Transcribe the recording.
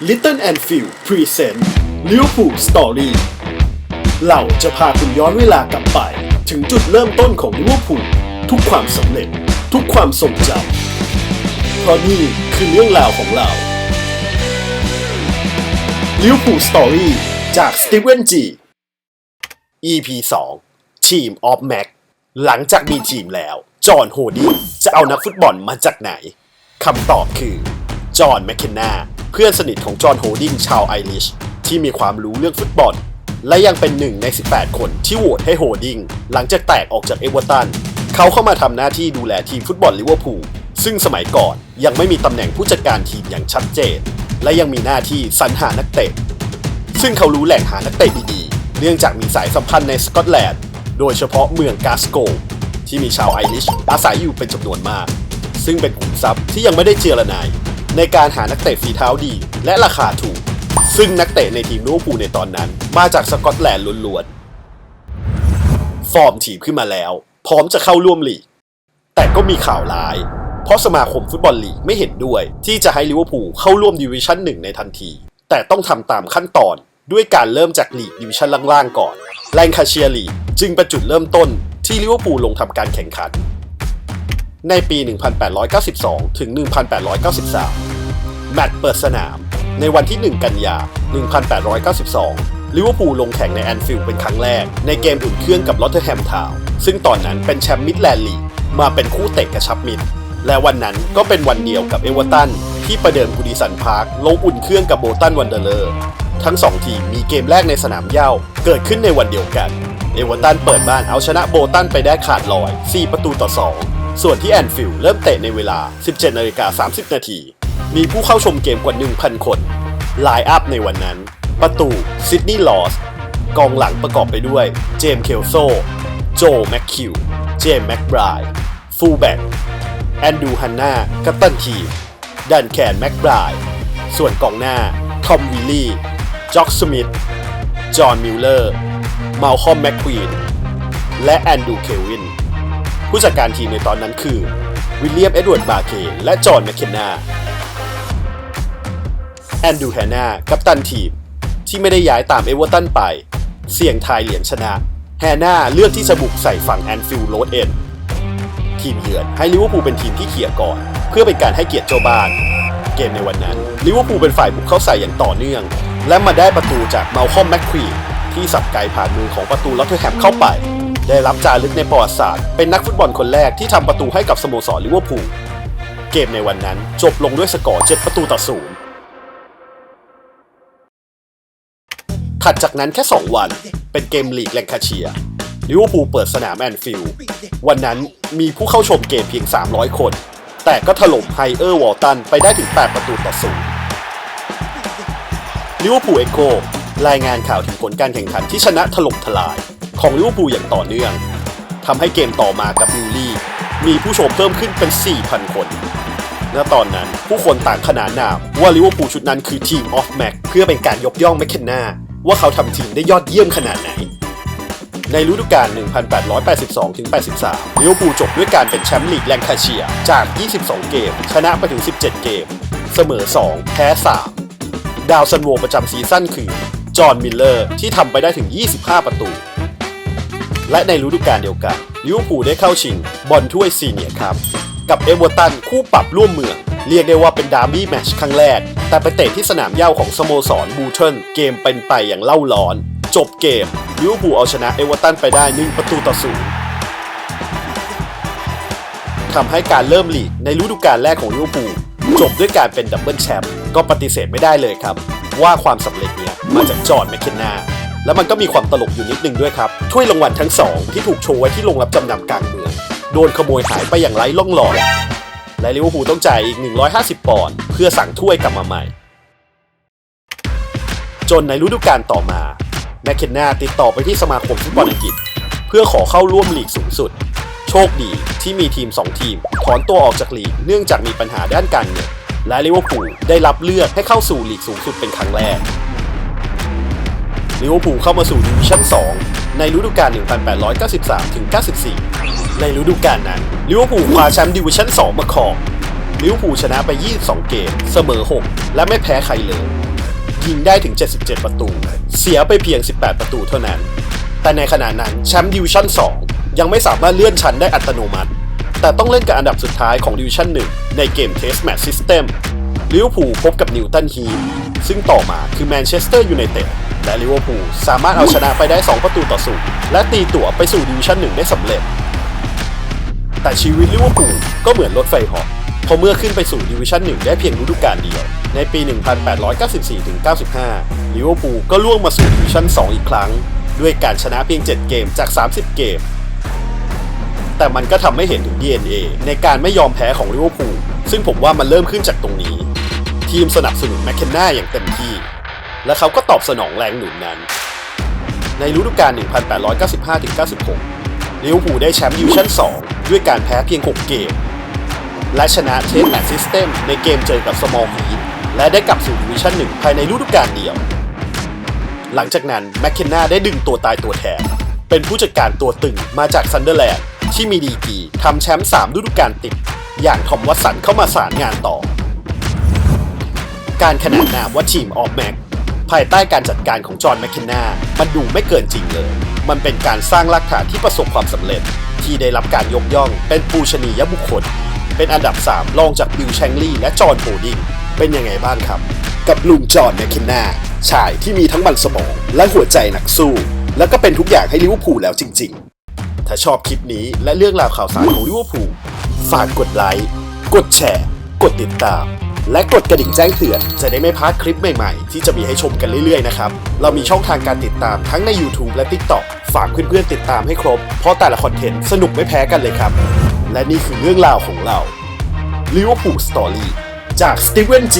Little and Field Present Liverpool Story เราจะพาคุณย้อนเวลากลับไป ถึงจุดเริ่มต้นของลิเวอร์พูลทุกความสำเร็จ ทุกความทรงจำเพราะนี่คือเรื่องราวของเรา Liverpool Story จาก Steven G EP 2 Team of Mac หลังจากมีทีมแล้ว จอห์นโฮดี้จะเอานักฟุตบอลมาจากไหนคำตอบคือ จอห์นแมคเคนนา เพื่อนสนิทของจอห์นโฮดิงชาวไอริชที่มีความรู้เรื่องฟุตบอล และยังเป็นหนึ่งใน 18 คนที่โหวตให้โฮดิงหลังจากแตกออกจากเอเวอร์ตัน เขาเข้ามาทำหน้าที่ดูแลทีมฟุตบอลลิเวอร์พูลซึ่งสมัยก่อนยังไม่มีตำแหน่งผู้จัดการทีมอย่างชัดเจน และยังมีหน้าที่สรรหานักเตะ ซึ่งเขารู้แหล่งหานักเตะดีๆ เนื่องจากมีสายสัมพันธ์ในสกอตแลนด์ โดยเฉพาะเมืองกาสโก ที่มีชาวไอริชอาศัยอยู่เป็นจำนวนมาก ซึ่งเป็นขุมทรัพย์ที่ยังไม่ได้เจรนาย ในการหานักเตะฝีเท้าดี และราคาถูก ซึ่งนักเตะในทีมลิเวอร์พูลในตอนนั้น มาจากสกอตแลนด์ล้วนๆ ฟอร์มทีมขึ้นมาแล้ว พร้อมจะเข้าร่วมลีก แต่ก็มีข่าวร้าย เพราะสมาคมฟุตบอลลีกไม่เห็นด้วย ที่จะให้ลิเวอร์พูลเข้าร่วมดิวิชั่นหนึ่งในทันที แต่ต้องทำตามขั้นตอนด้วยการเริ่มจากลีกดิวิชั่นล่างๆก่อนแรงคาเชียลีกจึงเป็นจุดเริ่มต้นที่ลิเวอร์พูลลงทำการแข่งขันในปี 1892 ถึง 1893 แมตช์เปิดสนาม ในวันที่ 1 กันยา 1892 ลิเวอร์พูลลงแข่งในแอนฟิลด์เป็นครั้งแรก ในเกมอุ่นเครื่องกับลอตเทอร์แฮมทาวน์ซึ่งตอนนั้นเป็นแชมป์มิดแลนด์ลีกมาเป็นคู่เตะกระชับมิตรและวันนั้นก็เป็นวันเดียวกับเอเวอร์ตันที่ประเดิมกูดิสันพาร์คลงอุ่นเครื่องกับโบตันวันเดอร์เลอร์ทั้งสองทีมมีเกมแรกในสนามเหย้าเกิดขึ้นในวันเดียวกัน เอเวอร์ตันเปิดบ้านเอาชนะโบตันไปได้ขาดลอย 4 ประตูต่อ 2 ส่วนที่แอนฟิลด์เริ่มเตะในเวลา 17นาฬิกา30 นาที มีผู้เข้าชมเกมกว่า 1,000 คนไลน์อัพในวันนั้น ประตูซิดนีย์ลอสกองหลังประกอบไปด้วย เจมส์เคลโซ โจแมคคิว เจมส์แมคไบรด์ฟูลแบ็กแอนดูฮันนากัปตันทีมดันแคนแมคไบรด์ส่วนกองหน้า ทอมวิลลี่ จ็อกสมิธ จอห์นมิลเลอร์ มาลคอมแมคควีน และแอนดูเควิน ผู้จัดการทีมในตอนนั้นคือ วิลเลียม เอ็ดเวิร์ด บาร์เค และจอห์นแมคเคนนา แอนดูแฮนากัปตันทีม ที่ไม่ได้ย้ายตามเอเวอร์ตันไป เสี่ยงทายเหรียญชนะ แฮนาเลือกที่จะบุกใส่ฝั่งแอนฟิลด์โรดเอ็นทีมเยือนให้ลิเวอร์พูลเป็นทีมที่เขี่ยก่อน เพื่อเป็นการให้เกียรติเจ้าบ้าน เกมในวันนั้นลิเวอร์พูลเป็นฝ่ายบุกเข้าใส่อย่างต่อเนื่อง และมาได้ประตูจากเมาลคอมแมคควีที่สับไกผ่านมือของประตูลอตเทอร์แฮมเข้าไป ได้รับจารึกในประวัติศาสตร์ เป็นนักฟุตบอลคนแรกที่ทำประตูให้กับสโมสรลิเวอร์พูลเกมในวันนั้นจบลงด้วยสกอร์ 7 ประตูต่อศูนย์ ถัดจากนั้นแค่ 2 วัน เป็นเกมลีกแลงคาเชียลิเวอร์พูลเปิดสนามแอนฟิลด์วันนั้นมีผู้เข้าชมเกมเพียง 300 คน แต่ก็ถล่มไฮเออร์วอลตันไปได้ถึง 8 ประตูต่อศูนย์ลิเวอร์พูลเอ็กโกรายงานข่าวถึงผลการแข่งขันที่ชนะถล่มทลายของลิเวอร์พูลอย่างต่อเนื่องทำให้เกมต่อมากับบิลลี่ มีผู้ชมเพิ่มขึ้นเป็น 4,000 คน ณ ตอนนั้นผู้คนต่างขนานนามว่าลิเวอร์พูลชุดนั้นคือทีมออฟแม็กเพื่อเป็นการยกย่องแมคเคนนา ว่าเขาทำทีมได้ยอดเยี่ยมขนาดไหน ในฤดูกาล 1882-83ลิเวอร์พูลจบด้วยการเป็นแชมป์ลีกแลงคาเชียจาก 22 เกม ชนะไปถึง 17 เกม เสมอ 2 แพ้ 3 ดาวซันโวประจำซีซั่นคือ จอห์น มิลเลอร์ ที่ทำไปได้ถึง 25 ประตู และในฤดูกาลเดียวกันลิเวอร์พูลได้เข้าชิงบอลถ้วยซีเนียร์ครับกับเอเวอร์ตันคู่ปรับร่วมเมือง เรียกได้ว่าเป็นดาร์บี้แมชครั้งแรก แต่ไปเตะที่สนามเย้าของสโมสรบูเทิลเกมเป็นไปอย่างเล่าร้อน จบเกมลิเวอร์พูลเอาชนะเอเวอร์ตันไปได้1ประตูต่อศูนย์ทำให้การเริ่มลีกในฤดูกาลแรกของลิเวอร์พูลจบด้วยการเป็นดับเบิลแชมป์ก็ปฏิเสธไม่ได้เลยครับ ว่าความสำเร็จเนี้ยมาจากจอห์นแมคเคนนาแล้วมันก็มีความตลกอยู่นิดนึงด้วยครับ ถ้วยรางวัลทั้งสองที่ถูกโชว์ไว้ที่โรงรับจำนำกลางเมือง โดนขโมยหายไปอย่างไร้ล่องรอย และลิเวอร์พูลต้องจ่ายอีก 150 ปอนด์เพื่อสั่งถ้วยกลับมาใหม่ จนในฤดูกาลต่อมาแมคเคนนาติดต่อไปที่สมาคมฟุตบอลอังกฤษ เพื่อขอเข้าร่วมลีกสูงสุด โชคดีที่มีทีม 2 ทีม ถอนตัวออกจากลีกเนื่องจากมีปัญหาด้านการเงินและลิเวอร์พูลได้รับเลือกให้เข้าสู่ลีกสูงสุดเป็นครั้งแรกลิเวอร์พูลเข้ามาสู่ดิวิชั่น 2 ในฤดูกาล 1893ถึง94 ในฤดูกาลนั้นลิเวอร์พูลคว้าแชมป์ดิวิชั่น 2 มาครองลิเวอร์พูลชนะไป 22 เกม เสมอ 6 และไม่แพ้ใครเลย ยิงได้ถึง 77 ประตู เสียไปเพียง 18 ประตูเท่านั้น แต่ในขณะนั้นแชมป์ดิวิชั่น 2 ยังไม่สามารถเลื่อนชั้นได้อัตโนมัติ แต่ต้องเล่นกับอันดับสุดท้ายของดิวิชั่น 1 ในเกมเทสแมตช์ซิสเต็มลิเวอร์พูลพบกับนิวตันฮีซึ่งต่อมาคือแมนเชสเตอร์ยูไนเต็ดและลิเวอร์พูลสามารถเอาชนะไปได้ 2 ประตูต่อศูนย์และตีตั๋วไปสู่ดิวิชั่น 1 ได้สำเร็จ แต่ชีวิตลิเวอร์พูลก็เหมือนรถไฟเหาะเพราะเมื่อขึ้นไปสู่ดิวิชั่น1ได้เพียงฤดูกาลเดียว ในปี 1894-95 ลิเวอร์พูลก็ล่วงมาสู่ดิวิชั่น 2 อีกครั้ง ด้วยการชนะเพียง 7 เกมจาก 30 เกม แต่มันก็ทำให้เห็นถึง DNA ในการไม่ยอมแพ้ของลิเวอร์พูลซึ่งผมว่ามันเริ่มขึ้นจากตรงนี้ ทีมสนับสนุนแมคเคนนาอย่างเต็มที่ และเขาก็ตอบสนองแรงหนุนนั้น ในฤดูกาล 1895-96 ลิเวอร์พูลได้แชมป์ดิวิชั่น 2 ด้วยการแพ้เพียง 6 เกม และชนะเทสแมตซิสเต็มในเกมเจอกับสมอลฮีทและได้กลับสู่ดิวิชั่น1ภายในฤดูกาลเดียว หลังจากนั้นแมคเคนนาได้ดึงตัวตายตัวแทน เป็นผู้จัดการตัวตึงมาจากซันเดอร์แลนด์ที่มีดีกีทำแชมป์3ฤดูกาลติด อย่างทอมวัตสันเข้ามาสารงานต่อ การขนานนามว่าทีมออฟแม็กภายใต้การจัดการของจอห์นแมคเคนนามันดูไม่เกินจริงเลย มันเป็นการสร้างรากฐานที่ประสบความสำเร็จ ที่ได้รับการยกย่อง เป็นปูชนียบุคคล เป็นอันดับ 3 รองจากบิลแชงลีย์และจอห์นโฮดิงเป็นยังไงบ้างครับ กับลุงจอห์นแมคเคนนาชายที่มีทั้งมันสมองและหัวใจนักสู้ แล้วก็เป็นทุกอย่างให้ลิเวอร์พูลแล้วจริง ๆ ถ้าชอบคลิปนี้และเรื่องราวข่าวสารของลิเวอร์พูลฝากกดไลค์กดแชร์ กดติดตาม และกดกระดิ่งแจ้งเตือน จะได้ไม่พลาดคลิปใหม่ๆ ที่จะมีให้ชมกันเรื่อยๆนะครับ เรามีช่องทางการติดตามทั้งใน YouTube และ TikTok ฝากเพื่อนๆติดตามให้ครบ เพราะแต่ละคอนเทนต์สนุกไม่แพ้กันเลยครับ และนี่คือเรื่องราวของเรา Liverpool Story จาก Steven G